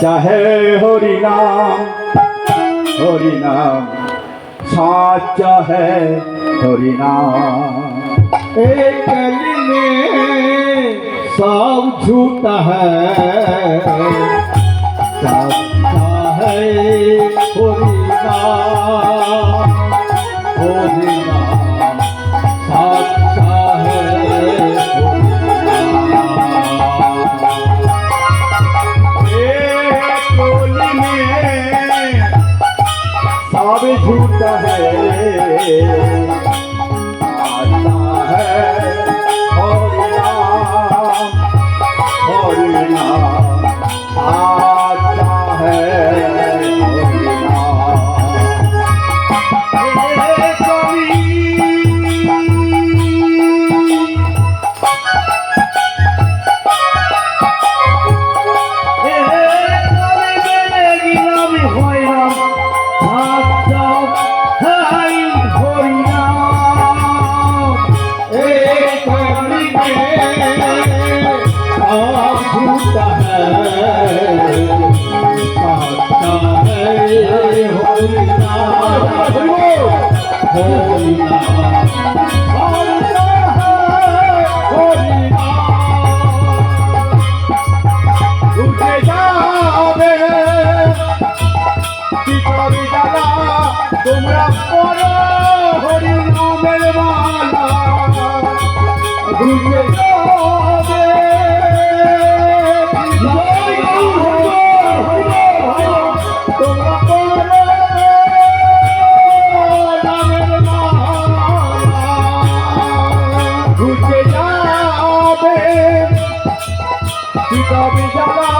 চাহে হরি নাম হরি নাম সাত চাহে হরি নাম। এই কলি মে সব ঝুটা হ্যাঁ है তোমরা পড়ো হরি নামের মালা। ঘুরে কবি জানা